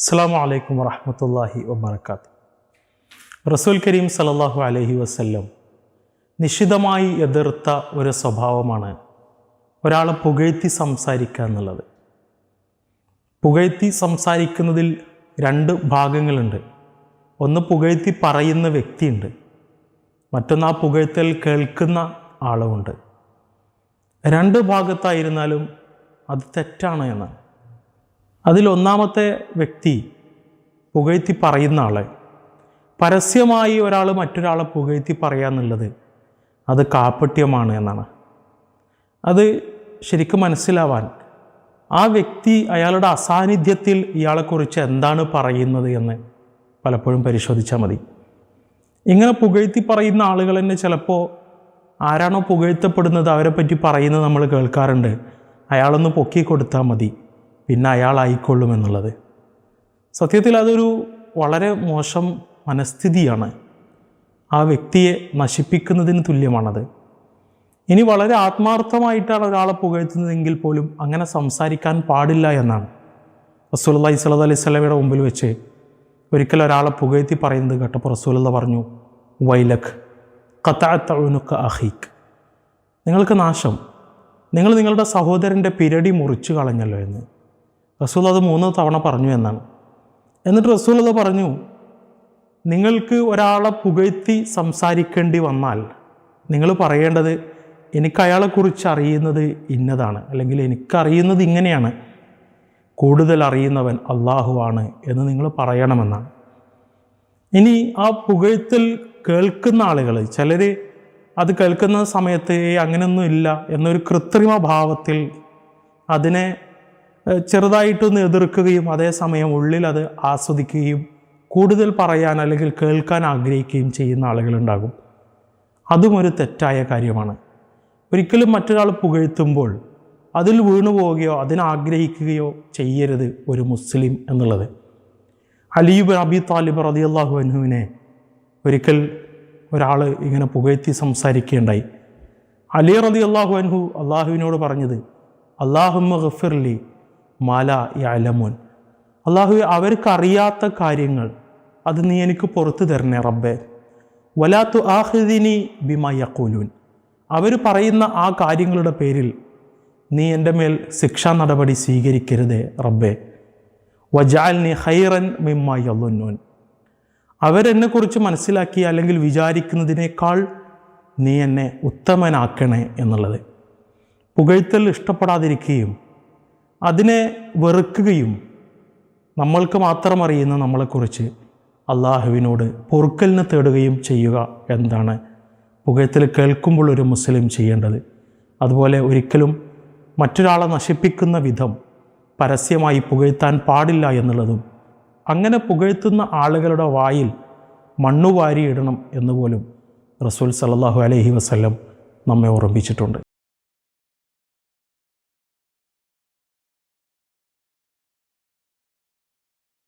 അസ്സാം വലൈക്കും വറഹമത്തല്ലാഹി വബർക്കാത്ത് റസൂൽ കരീം സലല്ലാഹു അലഹി വസ്ല്ലം നിശിതമായി എതിർത്ത ഒരു സ്വഭാവമാണ് ഒരാളെ പുകഴ്ത്തി സംസാരിക്കുക എന്നുള്ളത്. പുകഴ്ത്തി സംസാരിക്കുന്നതിൽ രണ്ട് ഭാഗങ്ങളുണ്ട്. ഒന്ന് പുകഴ്ത്തി പറയുന്ന വ്യക്തിയുണ്ട്. മറ്റൊന്ന് ആ പുകഴ്ത്തൽ കേൾക്കുന്ന ആളുമുണ്ട്. രണ്ട് ഭാഗത്തായിരുന്നാലും അത് തെറ്റാണ് എന്നാണ്. അതിൽ ഒന്നാമത്തെ വ്യക്തി പുകഴ്ത്തി പറയുന്ന ആളെ. പരസ്യമായി ഒരാൾ മറ്റൊരാളെ പുകഴ്ത്തി പറയാന്നുള്ളത് അത് കാപ്പട്യമാണ് എന്നാണ്. അത് ശരിക്കും മനസ്സിലാവാൻ ആ വ്യക്തി അയാളുടെ അസാന്നിധ്യത്തിൽ ഇയാളെക്കുറിച്ച് എന്താണ് പറയുന്നത് എന്ന് പലപ്പോഴും പരിശോധിച്ചാൽ മതി. ഇങ്ങനെ പുകഴ്ത്തി പറയുന്ന ആളുകൾ തന്നെ ചിലപ്പോൾ ആരാണോ പുകഴ്ത്തപ്പെടുന്നത് അവരെപ്പറ്റി പറയുന്നത് നമ്മൾ കേൾക്കാറുണ്ട്. അയാളൊന്ന് പൊക്കി കൊടുത്താൽ മതി. പിന്നെ അയാളായിക്കൊള്ളുമെന്നുള്ളത് സത്യത്തിൽ അതൊരു വളരെ മോശം മനസ്ഥിതിയാണ്. ആ വ്യക്തിയെ നശിപ്പിക്കുന്നതിന് തുല്യമാണത്. ഇനി വളരെ ആത്മാർത്ഥമായിട്ടാണ് ഒരാളെ പുകഴ്ത്തുന്നതെങ്കിൽ പോലും അങ്ങനെ സംസാരിക്കാൻ പാടില്ല എന്നാണ്. റസൂലി സ്വലത് അലൈഹി സ്വലമയുടെ മുമ്പിൽ വെച്ച് ഒരിക്കൽ ഒരാളെ പുകഴ്ത്തി പറയുന്നത് കേട്ടപ്പോൾ റസൂലത പറഞ്ഞു വൈലഖ് കത്താത്തഴുനുക്ക് അഹീഖ് നിങ്ങൾക്ക് നാശം. നിങ്ങൾ നിങ്ങളുടെ സഹോദരന്റെ പിരടി മുറിച്ചു കളഞ്ഞല്ലോ എന്ന്. റസൂൽ അത് മൂന്ന് തവണ പറഞ്ഞു എന്നാണ്. എന്നിട്ട് റസൂൽ അത് പറഞ്ഞു നിങ്ങൾക്ക് ഒരാളെ പുകഴ്ത്തി സംസാരിക്കേണ്ടി വന്നാൽ നിങ്ങൾ പറയേണ്ടത് എനിക്ക് അയാളെക്കുറിച്ച് അറിയുന്നത് ഇന്നതാണ് അല്ലെങ്കിൽ എനിക്കറിയുന്നത് ഇങ്ങനെയാണ്. കൂടുതൽ അറിയുന്നവൻ അള്ളാഹുവാണ് എന്ന് നിങ്ങൾ പറയണമെന്നാണ്. ഇനി ആ പുകഴ്ത്തൽ കേൾക്കുന്ന ആളുകൾ ചിലർ അത് കേൾക്കുന്ന സമയത്ത് "ഏയ് അങ്ങനെയൊന്നും ഇല്ല എന്നൊരു കൃത്രിമ ഭാവത്തിൽ അതിനെ ചെറുതായിട്ടൊന്ന് എതിർക്കുകയും അതേസമയം ഉള്ളിൽ അത് ആസ്വദിക്കുകയും കൂടുതൽ പറയാൻ അല്ലെങ്കിൽ കേൾക്കാൻ ആഗ്രഹിക്കുകയും ചെയ്യുന്ന ആളുകളുണ്ടാകും. അതും ഒരു തെറ്റായ കാര്യമാണ്. ഒരിക്കലും മറ്റൊരാൾ പുകഴ്ത്തുമ്പോൾ അതിൽ വീണു പോവുകയോ അതിനാഗ്രഹിക്കുകയോ ചെയ്യരുത് ഒരു മുസ്ലിം എന്നുള്ളത്. അലീബ് അബി താലിബ് റതിയല്ലാഹു അൻഹുവിനെ ഒരിക്കൽ ഒരാൾ ഇങ്ങനെ പുകഴ്ത്തി സംസാരിക്കുകയുണ്ടായി. അലി റതി അള്ളാഹു അൻഹു അള്ളാഹുവിനോട് പറഞ്ഞത് അള്ളാഹുമ്മ ഗഫിർലി മാല യലമുൻ അള്ളാഹു അവർക്കറിയാത്ത കാര്യങ്ങൾ അത് നീ എനിക്ക് പുറത്തു തരണേ റബ്ബേ. വലാത്തു ആഹിദിനി ബിമ യക്കൂലൂൻ അവർ പറയുന്ന ആ കാര്യങ്ങളുടെ പേരിൽ നീ എന്റെ മേൽ ശിക്ഷാ നടപടി സ്വീകരിക്കരുതേ റബ്ബേ. വജാൽനി ഹൈറൻ മിമ്മ യല്ലുന്നൂൻ അവരെന്നെക്കുറിച്ച് മനസ്സിലാക്കി അല്ലെങ്കിൽ വിചാരിക്കുന്നതിനേക്കാൾ നീ എന്നെ ഉത്തമനാക്കണേ എന്നുള്ളത്. പുകഴ്ത്തൽ ഇഷ്ടപ്പെടാതിരിക്കുകയും അതിനെ വെറുക്കുകയും നമ്മൾക്ക് മാത്രം അറിയുന്ന നമ്മളെക്കുറിച്ച് അള്ളാഹുവിനോട് പൊറുക്കലിനെ തേടുകയും ചെയ്യുക എന്താണ് പുകയത്തിൽ കേൾക്കുമ്പോൾ ഒരു മുസ്ലിം ചെയ്യേണ്ടത്. അതുപോലെ ഒരിക്കലും മറ്റൊരാളെ നശിപ്പിക്കുന്ന വിധം പരസ്യമായി പുകഴ്ത്താൻ പാടില്ല എന്നുള്ളതും അങ്ങനെ പുകഴ്ത്തുന്ന ആളുകളുടെ വായിൽ മണ്ണുവാരിയിടണം എന്നുപോലും റസൂൽ സല്ലല്ലാഹു അലഹി വസ്ല്ലം നമ്മെ ഓർമ്മിച്ചിട്ടുണ്ട്.